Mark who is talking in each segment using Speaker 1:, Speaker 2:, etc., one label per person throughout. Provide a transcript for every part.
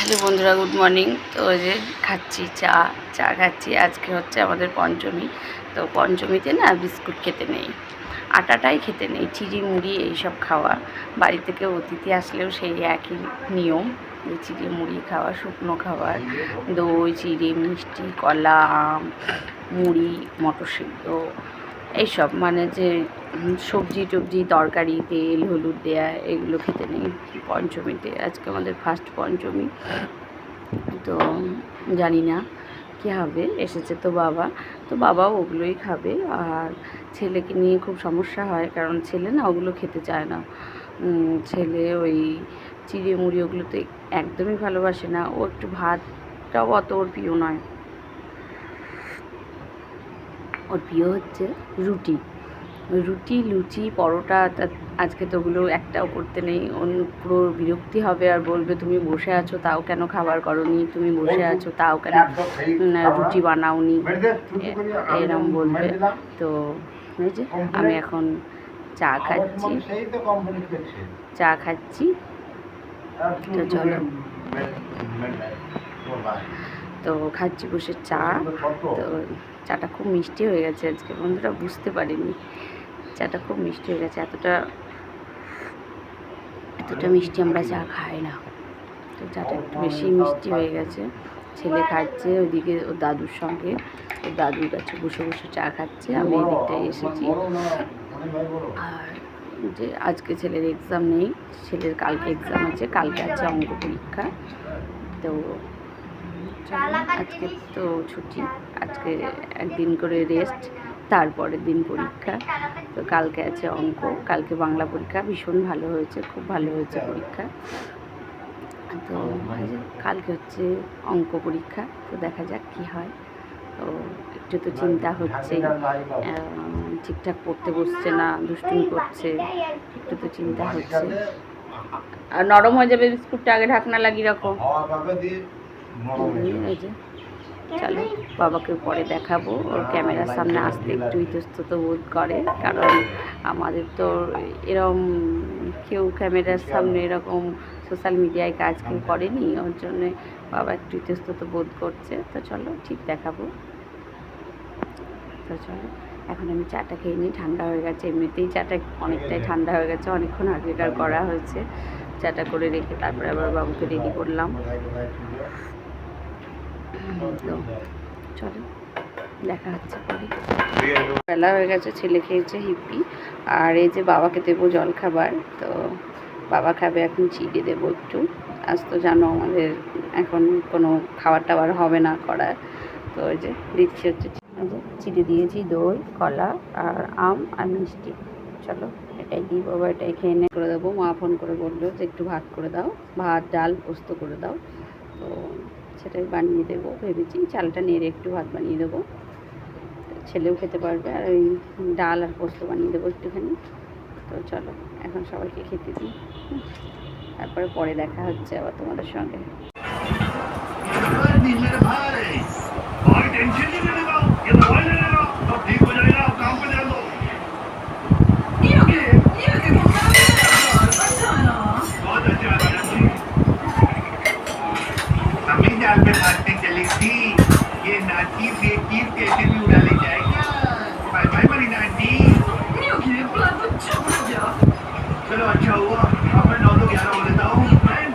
Speaker 1: Hello বন্ধুরা good morning তো যে খাচ্ছি চা চা খাচ্ছি। আজকে হচ্ছে আমাদের পঞ্চমী। তো পঞ্চমীতে না বিস্কুট খেতে নেই, আটাটাই খেতে নেই, চিড়ি, মুড়ি এইসব খাওয়া। বাড়ি থেকে অতিথি আসলেও সেই একই নিয়ম, যে চিড়ি, মুড়ি খাওয়া, শুকনো খাবার। দই, চিড়ি, মিষ্টি, কলা, আম, মুড়ি মটর সিদ্ধ এইসব মানে যে সবজি টবজি, তরকারি, তেল, হলুদ দেয়া, এগুলো খেতে নেই। পঞ্চমীতে আজকে আমাদের ফার্স্ট পঞ্চমী। তো, জানি না কী হবে, এসেছে তো বাবা। তো বাবাও ওগুলোই খাবে, আর ছেলেকে নিয়ে খুব সমস্যা হয়, কারণ ছেলে না ওগুলো খেতে চায় না। ছেলে ওই চিড়ে মুড়ি ওগুলো তো একদমই ভালোবাসে না। ও একটু ভাতটাও অত ওর প্রিয় নয়। ওর প্রিয় হচ্ছে রুটি। রুটি, লুচি, পরোটা আজকে তো ওগুলো একটাও করতে নেই। পুরো বিরক্তি হবে আর বলবে, তুমি বসে আছো, তাও কেন খাবার করনি? তুমি বসে আছো, তাও কেন রুটি বানাওনি? এরম বলবে। তো এই আমি এখন চা খাচ্ছি। চা খাচ্ছি। তো চলো। তো খাচ্ছি বসে চা। তো চাটা খুব মিষ্টি হয়ে গেছে আজকে, বন্ধুরা বুঝতে পারিনি। চাটা খুব মিষ্টি হয়ে গেছে, এতটা এতটা মিষ্টি আমরা চা খাই না। তো চাটা একটু বেশি মিষ্টি হয়ে গেছে। ছেলে খাচ্ছে ওইদিকে ওর দাদুর সঙ্গে। ওর দাদুর কাছে বসে বসে চা খাচ্ছে, আমি এদিকটায় এসেছি। আর যে আজকে ছেলের এক্সাম নেই, ছেলের কালকে এক্সাম আছে, কালকে আছে অঙ্ক পরীক্ষা। তো আজকে তো ছুটি। আজকে একদিন করে রেস্ট তারপরের দিন পরীক্ষা। তো কালকে আছে অঙ্ক, কালকে বাংলা পরীক্ষা। ভীষণ ভালো হয়েছে, খুব ভালো হয়েছে পরীক্ষা। তো কালকে হচ্ছে অঙ্ক পরীক্ষা, তো দেখা যাক কি হয়। তো একটু তো চিন্তা হচ্ছে ঠিকঠাক পড়তে বসছে না, দুষ্টুমি করছে, একটু তো চিন্তা হচ্ছে। আর নরম হয়ে যাবে বিস্কুটটা, আগে ঢাকনা লাগিয়ে রাখো। চলো, বাবাকে পরে দেখাবো। ওর ক্যামেরার সামনে আসতে একটু ইতস্তত বোধ করে, কারণ আমাদের তো এরম কেউ ক্যামেরার সামনে এরকম সোশ্যাল মিডিয়ায় কাজ কেউ করেনি, ওর জন্যে বাবা একটু ইতস্তত বোধ করছে। তো চলো, ঠিক দেখাবো। তো চলো, এখন আমি চাটা খেয়ে নিই। ঠান্ডা হয়ে গেছে, এমনিতেই চাটা অনেকটাই ঠান্ডা হয়ে গেছে, অনেকক্ষণ আগেকার করা হয়েছে। চাটা করে রেখে তারপরে আবার বাবুকে রেডি করলাম। তো চলো দেখা হচ্ছে পরে। বেলা হয়ে গেছে ছেলে খেয়েছে হিপি। আর এই যে বাবাকে দেবো জলখাবার তো বাবা খাবে এখন চিড়ে দেবো একটু। আজ তো জানো আমাদের এখন কোনো খাবার টাবার হবে না করা তো ওই যে দিচ্ছি হচ্ছে চিড়ে দিয়েছি দই কলা আর আম আর মিষ্টি। চলো এটাই দিই বাবা এটাই খেয়ে নে। করে দেবো। মা ফোন করে বলল যে একটু ভাত করে দাও। ভাত ডাল পোস্ত করে দাও। তো সেটাই বানিয়ে দেবো। ভেবেছি চালটা নেড়ে একটু ভাত বানিয়ে দেবো। ছেলেও খেতে পারবে, আর ওই ডাল আর পোস্ত বানিয়ে দেবো একটুখানি। তো চলো, এখন সবাইকে খেতে দিই। তারপরে পরে দেখা হচ্ছে আবার তোমাদের সঙ্গে।
Speaker 2: मैं नौ सौ ग्यारह बोलता हूँ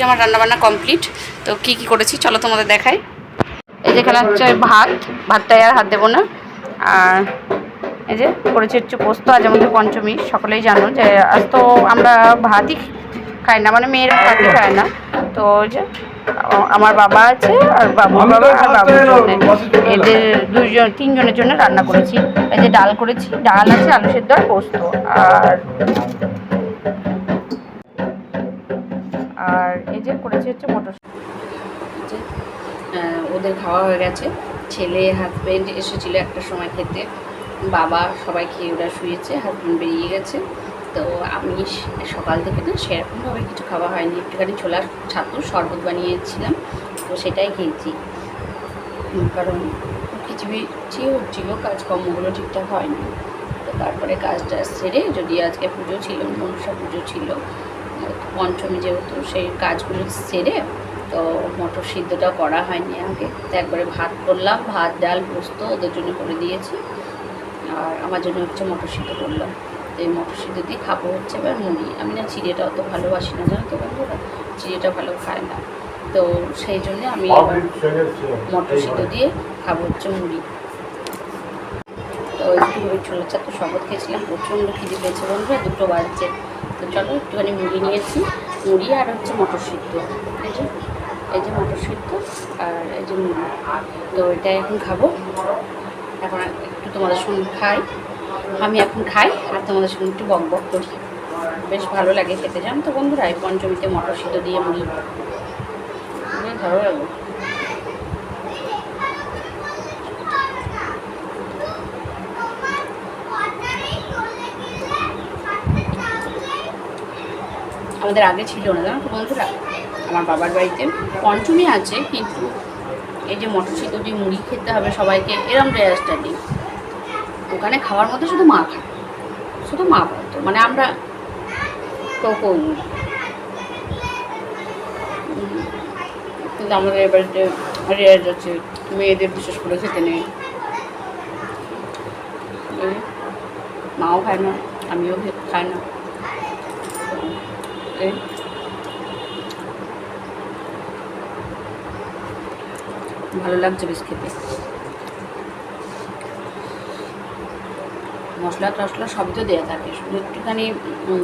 Speaker 1: যে আমার রান্নাবান্না কমপ্লিট। তো কি কি করেছি চলো তোমাদের দেখাই। এই যেখানে হচ্ছে ভাত ভাতটাই আর হাত দেবো না। আর এই যে করেছি হচ্ছে পোস্ত আজ আমাদের পঞ্চমী সকলেই জানো যে আজ তো আমরা ভাতই খাই না মানে মেয়েরা ভাতই খায় না। তো ওই যে আমার বাবা আছে আর বাবুর বাবা আর বাবুর জন্য। এদের দুজন তিনজনের জন্য রান্না করেছি। এই যে ডাল করেছি ডাল আছে আলু সেদ্ধ আর পোস্ত। আর যে করেছি হচ্ছে মটর ওদের খাওয়া হয়ে গেছে। ছেলে হাজব্যান্ড এসেছিল একটা সময় খেতে। বাবা সবাই খেয়ে ওরা শুয়েছে হাজব্যান্ড বেরিয়ে গেছে। তো আমি সকাল থেকে না সেরকমভাবে কিছু খাওয়া হয়নি। একটুখানি ছোলার ছাতু শরবত বানিয়েছিলাম, তো সেটাই খেয়েছি। কারণ খিচুড়ি হচ্ছিল কাজকর্মগুলো ঠিকঠাক হয়নি। তো তারপরে কাজটা সেরে যদি আজকে পুজো ছিল, মনসা পুজো ছিল পঞ্চমী যেহেতু সেই কাজগুলো সেরে তো মটর সিদ্ধটা করা হয়নি আগে। তো একবারে ভাত করলাম ভাত ডাল পোস্ত ওদের জন্য করে দিয়েছি। আর আমার জন্য হচ্ছে মটর সিদ্ধ করলাম। তো এই মটর সিদ্ধ দিয়ে খাব হচ্ছে এবার মুড়ি। আমি না চিড়েটা অত ভালোবাসি না জানো তো বন্ধুরা? চিড়েটা ভালো খায় না। তো সেই জন্য আমি এবার মটর সিদ্ধ দিয়ে খাব হচ্ছে মুড়ি। একটু ওই ছোটো চারটে শরবত খেয়েছিলাম, প্রচণ্ড খিদে পেয়েছে বন্ধুরা, দুটো বাজছে। তো চলো একটুখানি মুড়ি নিয়েছি, মুড়ি আর হচ্ছে মটর সিদ্ধ এই যে এই যে মটর আর এই যে মুড়ি। তো এটা এখন খাব। এখন একটু তোমাদের সঙ্গে খাই। আমি এখন খাই আর তোমাদের সঙ্গে একটু বক বক করি। বেশ ভালো লাগে খেতে। জানো তো বন্ধুরা, এই পঞ্চমীতে মটর দিয়ে মুড়ি। বেশ ভালো লাগে আমাদের আগে ছিল না, জানো তো বন্ধুরা? আমার বাবার বাড়িতে পঞ্চমী আছে, কিন্তু এই যে মটর সিদ্ধ দিয়ে মুড়ি খেতে হবে সবাইকে, এরম রেয়াজটা নেই। ওখানে খাওয়ার মধ্যে শুধু মা খায়, শুধু মা বলতো। মানে আমরা তো করি কিন্তু আমাদের এ বাড়িতে রেয়াজ আছে মেয়েদের বিশেষ করে খেতে নেই। মাও খায় না, আমিও খে- খাই না। ভালো লাগছে বেশ খেতে। মশলা টশলা সব তো দেওয়া থাকে, শুধু একটুখানি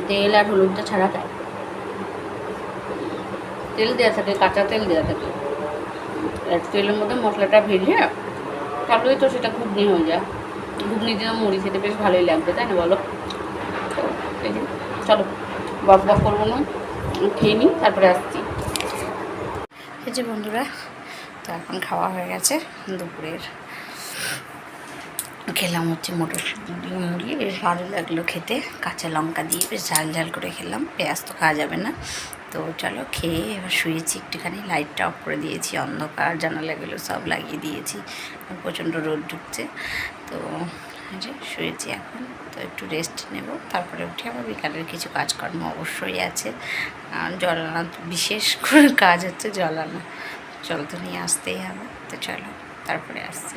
Speaker 1: তেল আর হলুদটা ছাড়া দেয় তেল দেওয়া থাকে, কাঁচা তেল দেওয়া থাকে। আর তেলের মধ্যে মশলাটা ভেজে তাহলেই তো সেটা ঘুগনি হয়ে যায়। ঘুগনি দিয়ে মুড়ি খেতে বেশ ভালোই লাগবে, তাই না বলো? বক বক করব না। খেয়ে নিই, তারপরে আসছি। এই যে বন্ধুরা, তো এখন খাওয়া হয়ে গেছে দুপুরের। খেলাম হচ্ছে মটর দিয়ে মুড়ি বেশ ভালো লাগল খেতে। কাঁচা লঙ্কা দিয়ে বেশ ঝাল ঝাল করে খেলাম। পেঁয়াজ তো খাওয়া যাবে না। তো চলো খেয়ে এবার শুয়েছি, একটুখানি লাইটটা অফ করে দিয়েছি, অন্ধকার, জানালাগুলো সব লাগিয়ে দিয়েছি। প্রচণ্ড রোদ ঢুকছে, তো যে শুয়েছি এখন। তো একটু রেস্ট নেব। তারপরে উঠে আবার বিকালের কিছু কাজকর্ম অবশ্যই আছে। জল আনা বিশেষ করে কাজ হচ্ছে জল আনা। জল তো নিয়ে আসতেই হবে। তো চলো, তারপরে আসছি।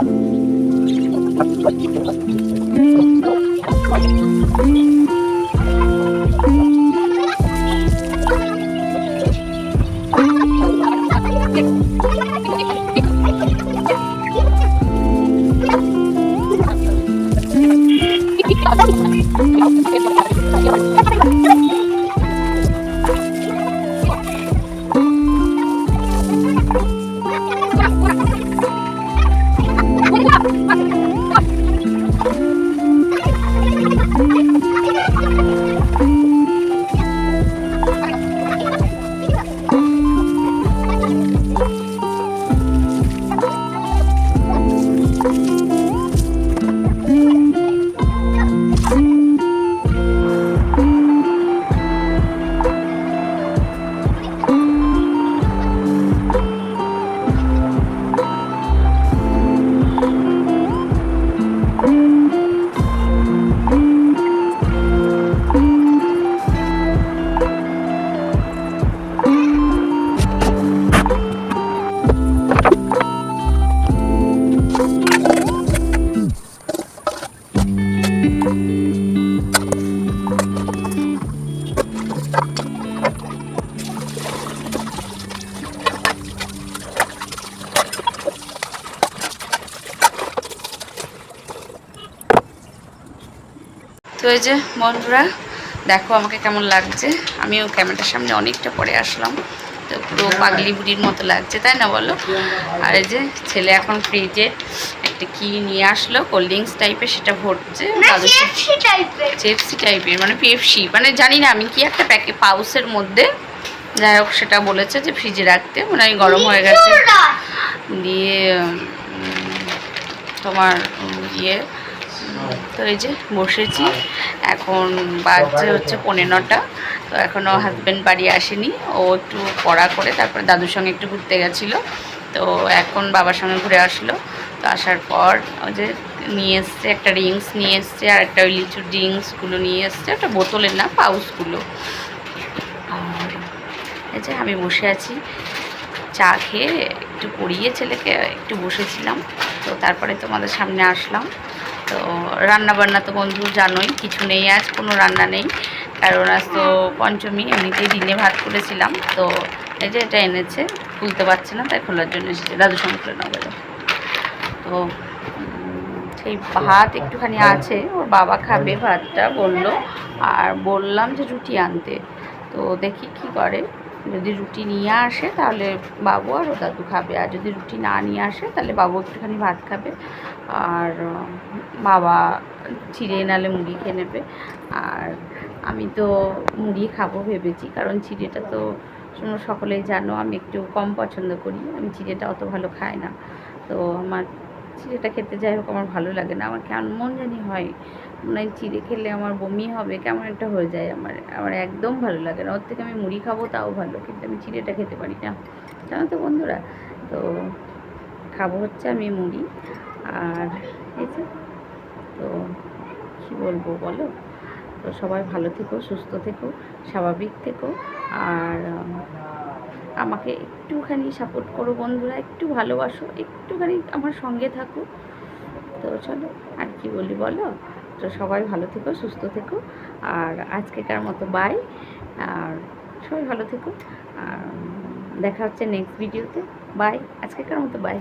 Speaker 1: Thank you. Thank you. তো এই যে বন্ধুরা দেখো আমাকে কেমন লাগছে। আমিও ক্যামেরাটার সামনে অনেকটা পরে আসলাম। পুরো পাগলি বুড়ির মতো লাগছে তাই না বলো? আর এই যে ছেলে এখন ফ্রিজে একটা কি নিয়ে আসলো? কোল্ড ড্রিঙ্কস টাইপের সেটা ভরছে। চেপসি টাইপের মানে পেপসি মানে জানি না আমি কি একটা প্যাকে পাউসের মধ্যে যাই হোক সেটা বলেছে যে ফ্রিজে রাখতে। মানে আমি গরম হয়ে গেছে। দিয়ে তোমার ইয়ে তো এই যে বসেছি। এখন বাজছে হচ্ছে পনেরো নটা। তো এখনও হাজব্যান্ড বাড়ি আসেনি। ও একটু পড়া করে তারপরে দাদুর সঙ্গে একটু ঘুরতে গেছিল। তো এখন বাবার সঙ্গে ঘুরে আসলো। তো আসার পর ওই যে নিয়ে এসছে একটা রিংস নিয়ে এসছে আর একটা ওই লিচুর রিংসগুলো নিয়ে এসছে। একটা বোতলের না পাউসগুলো আর এই যে আমি বসে আছি। চা খেয়ে একটু পড়িয়ে ছেলেকে একটু বসেছিলাম। তো তারপরে তোমাদের সামনে আসলাম। তো রান্না বান্না তো বন্ধু জানোই, কিছু নেই আজ, কোনো রান্না নেই। কারণ আজ তো পঞ্চমী, এমনিতেই দিনে ভাত করেছিলাম। তো এই যে এটা এনেছে খুলতে পারছে না, তাই খোলার জন্য এসেছে দাদুর সঙ্গে খুলে। তো সেই ভাত একটুখানি আছে, ওর বাবা খাবে ভাতটা বলল, আর বললাম যে রুটি আনতে। তো দেখি কি করে, যদি রুটি নিয়ে আসে তাহলে বাবু আর ও দাদু খাবে, আর যদি রুটি না নিয়ে আসে তাহলে বাবু একটুখানি ভাত খাবে। আর বাবা চিড়ে নালে মুড়ি খেয়ে নেবে। আর আমি তো মুড়ি খাব ভেবেছি, কারণ চিড়েটা তো তোমরা সকলেই জানো, আমি একটু কম পছন্দ করি। আমি চিড়েটা অত ভালো খাই না। তো আমার চিড়েটা খেতে যাই হোক, আমার ভালো লাগে না। আমার কেমন জানি হয় মানে চিড়ে খেলে আমার বমি হবে, কেমন একটা হয়ে যায় আমার। আমার একদম ভালো লাগে না। ওর থেকে আমি মুড়ি খাব, তাও ভালো, কিন্তু আমি চিড়েটা খেতে পারি না। জানো তো বন্ধুরা, তো খাব হচ্ছে আমি মুড়ি। আর এই যে, তো কী বলব বলো? তো সবাই ভালো থেকো, সুস্থ থেকো, স্বাভাবিক থেকো। আর আমাকে একটুখানি সাপোর্ট করো বন্ধুরা, একটু ভালোবাসো, একটুখানি আমার সঙ্গে থাকো। তো চলো, আর কি বলি বলো? তো সবাই ভালো থেকো, সুস্থ থেকো। আর আজকেকার মতো বাই আর সবাই ভালো থেকো। আর, দেখা হচ্ছে নেক্সট ভিডিওতে বাই আজকেকার মতো বাই